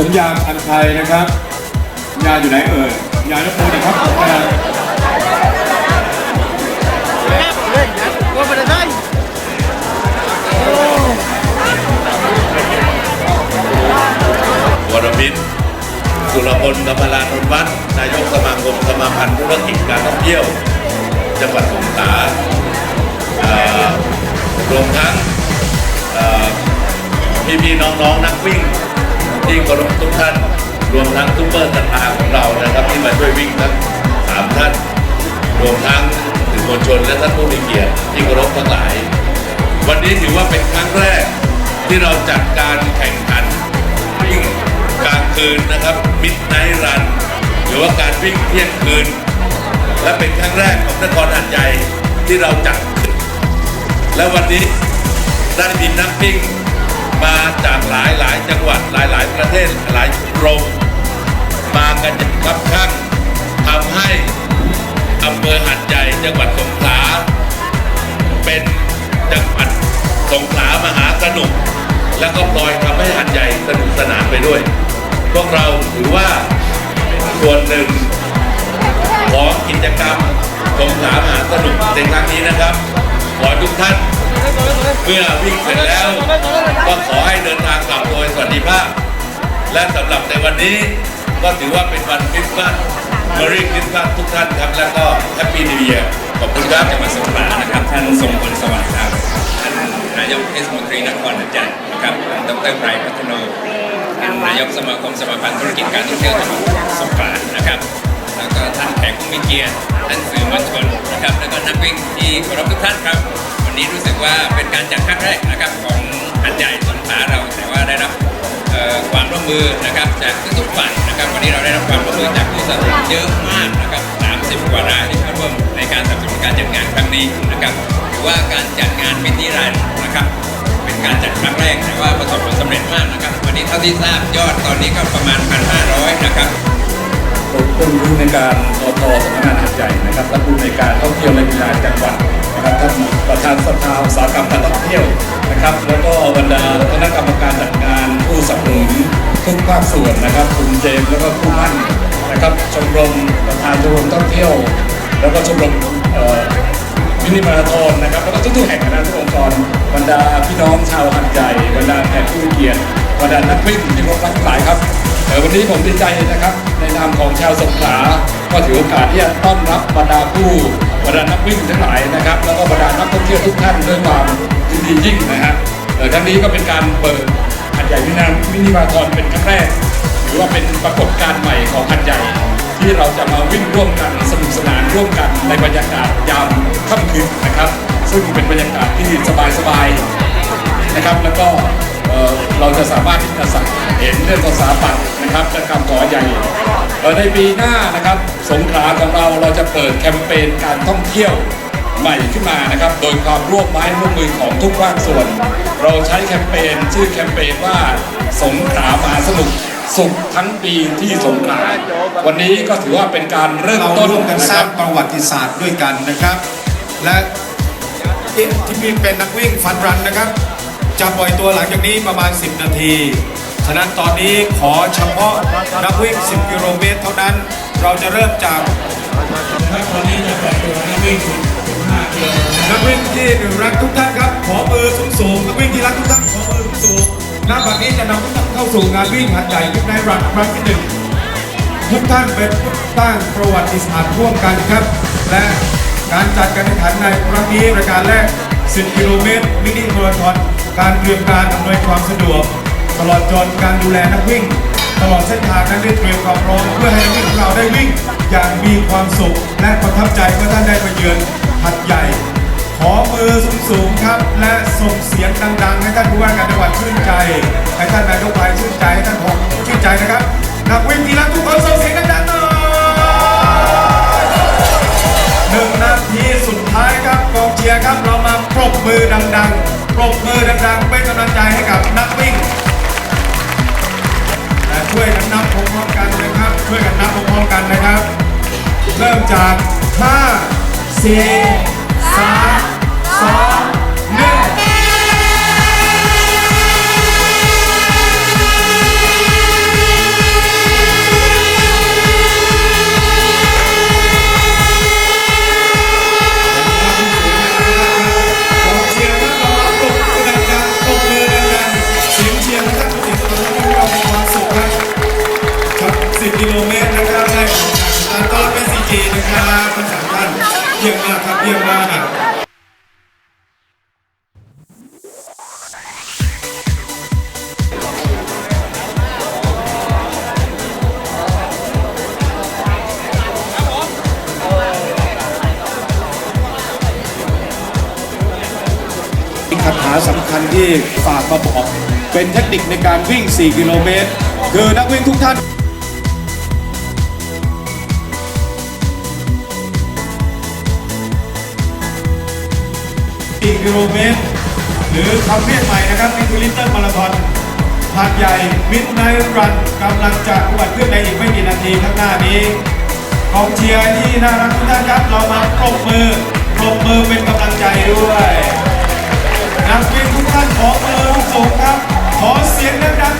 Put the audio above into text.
สัญญาณอันไทยนะครับสัญญาอยู่ไหนเอ่ยสัญญาณยกมือหนะครับสัญญาณวรมิตรสุรพลกำมลานนวัฒน์นายกสมาคมสมาพันธ์ธุรกิจการท่องเที่ยว จังหวัดสงขลารวมทั้งพี่พี่ๆน้องๆนักวิ่ง ที่เคารพทุกท่าน รวมทั้งซุปเปอร์สตาร์ของเรานะครับที่มาช่วยวิ่งทั้งสามท่าน รวมทั้งสื่อมวลชนและท่านผู้มีเกียรติที่เคารพทั้งหลาย วันนี้ถือว่าเป็นครั้งแรกที่เราจัดการแข่งขันวิ่งกลางคืนนะครับมิดไนท์รันหรือว่าการวิ่งเที่ยงคืน และเป็นครั้งแรกของนครหัดใหญ่ที่เราจัดขึ้นและวันนี้ได้มีนักวิ่ง มาจากหลายหลายจังหวัดหลายหลายประเทศหลายชมรมมากันอย่างคับข้างทำให้อำเภอหัดใหญ่จังหวัดสงขลาเป็นจังหวัดสงขลามหาสนุก แล้วก็พลอยทำให้หัดใหญ่สนุกสนานไปด้วย พวกเราถือว่าเป็นส่วนหนึ่งของกิจกรรมสงขลามหาสนุกในครั้งนี้นะครับ ขอทุกท่าน เมื่อวิ่งเสร็จแล้วก็ขอให้เดินทางกลับโดยสวัสดิภาพ และสำหรับในวันนี้ก็ถือว่าเป็นวันคริสต์มาสเมอรี่คริสต์มาสทุกท่านครับ แล้วก็แฮปปี้นิวเยียร์ขอบคุณครับจังหวัดสงขลานะครับ ท่านทรงพลสวัสดิ์ครับท่านนายกเทศมนตรีนครหัดใหญ่นะครับท่านดรไพรพัฒโน่นนายกสมาคมสมาพันธ์ธุรกิจการท่องเที่ยวจังหวัดสงขลานะครับแล้วก็ท่านแขกผู้มีเกียรติท่านสื่อมวลชนนะครับแล้วก็นักวิ่งที่เคารพทุกท่านครับ นี้รู้สึกว่าเป็นการจัดครั้งแรกนะครับของหัดใหญ่สงขลาเราแต่ว่าได้รับความร่วมมือนะครับจากทุกๆฝ่ายนะครับ วันนี้เราได้รับความร่วมมือจากผู้สนับสนุนเยอะมากนะครับ 30 กว่ารายที่เข้าร่วมในการสนับสนุนการจัดงานครั้งนี้นะครับถือว่าการจัดงานมินิรันนะครับ เป็นการจัดครั้งแรกแต่ว่าประสบผลสำเร็จมากนะครับ วันนี้เท่าที่ทราบยอดตอนนี้ก็ประมาณ 1,500 นะครับผู้รู้ในการอทสำนักงานหัดใหญ่นะครับและผู้ในการท่องเที่ยวและกีฬาจังหวัดนะครับท่าน ประธานสภาอุตสาหกรรมการท่องเที่ยวนะครับ แล้วก็บรรดาคณะกรรมการจัดงานผู้สนับสนุนทุกภาคส่วนนะครับคุณเจมส์แล้วก็ผู้มั่นนะครับชมรมประธานชมรมท่องเที่ยว แล้วก็ชมรมมินิมาราธอนนะครับแล้วก็ทุกๆแห่งนะทุกองค์กรบรรดาพี่น้องชาวหัดใหญ่บรรดาแขกผู้เกียรติบรรดานักวิ่งที่พบกันทั้งหลายครับเออวันนี้ผมดีใจนะครับในนามของชาวสงขลาก็ถือโอกาสที่จะต้อนรับบรรดา ที่ยวทุกท่านด้วยความยินดียิ่งนะฮะครั้งนี้ก็เป็นการเปิดหัดใหญ่มินิมินิมาราธอนเป็นครั้งแรกถือว่าเป็นปรากฏการณ์ใหม่ของหัดใหญ่ ที่เราจะมาวิ่งร่วมกันสนุกสนานร่วมกันในบรรยากาศยามค่ำคืนนะครับ ซึ่งเป็นบรรยากาศที่สบายๆนะครับ แล้วก็เราจะสามารถที่จะสังเห็นเรื่องของสาปัตนะครับและการต่อใหญ่ในปีหน้านะครับ สงขลาของเราเราจะเปิดแคมเปญการท่องเที่ยว ใหม่ขึ้นมานะครับ โดยความร่วมไม้ร่วมมือของทุกภาคส่วน เราใช้แคมเปญชื่อแคมเปญว่าสงขลามหาสนุกสุขทั้งปีที่สงขลาวันนี้ก็ถือว่าเป็นการเริ่มเราต้นร่วมกันนะสคร้ารังบประวัติศาสตร์ด้วยกันนะครับ และที่ที่มีเป็นนักวิ่งฟันรันนะครับ จะปล่อยตัวหลังจากนี้ประมาณ 10 นาทีฉะนั้นตอนนี้ขอเฉพาะนักวิ่ง 10 กิโลเมตรเท่านั้น เราจะเริ่มจากตอนนี้จะปล่อยตัวนักวิ่ง15กิโล นักวิ่งที่รักทุกท่านครับขอมือสูงสูงนักวิ่งที่รักทุกท่านขอมือสูงสูงณบัดนี้จะนำทุกท่านเข้าสู่งานวิ่งหัดใหญ่วิ่งในรันครั้งที่หนึ่งทุกท่านเป็นผู้สร้งประวัติศาสตร์ร่วมกันครับ และการจัดการแข่งขันในครั้งนี้รายการแรก 10 กิโลเมตร มินิมาราธอนการเตรียมการอำนวยความสะดวก ตลอดจนการดูแลนักวิ่ง ตลอดเส้นทางนั้นได้เตรียมความพร้อมเพื่อให้นักวิ่งของเราได้วิ่ง อย่างมีความสุขและประทับใจเมื่อท่านได้มาเยือน หัดใหญ่ ขอมือสูงๆครับ และส่งเสียงดังๆ ให้ท่านผู้ว่าการจังหวัดชื่นใจ ให้ท่านนายกไปชื่นใจ ให้ท่านผมชื่นใจนะครับ นักวิ่งที่รักทุกคนส่งเสียงดังๆหน่อยหนึ่งนาทีสุดท้ายครับกองเชียร์ครับ เรามาปรบมือดังๆ ปรบมือดังๆ เป็นกำลังใจให้กับนักวิ่งและช่วยกันนับพร้อมๆกันนะครับ ช่วยกันนับพร้อมๆกันนะครับ เริ่มจาก 5 สิบสามสองหนึ่งกิโลเมตรนะครับได้ของการต้อนรัเป็นซีจีนะครับทั้งสามท่าน เยี่ยมมากครับเยี่ยมมากคาถาสำคัญที่ฝากมาบอก เป็นเทคนิคในการวิ่ง 4 กิโลเมตร คือนักวิ่งทุกท่าน 4กิโลเมตร หรือคำเรียกใหม่นะครับมิทูลิตเติ้ลมาราธอนหาดใหญ่มิดไนท์รันกำลังจะอุบัติขึ้นในอีกไม่กี่นาทีข้างหน้านี้ของเชียร์ที่น่ารักทุกท่านครับเรามาปรบมือปรบมือเป็นกำลังใจด้วยนักวิ่งทุกท่านขอมือสูงครับ ขอเสียงดังๆ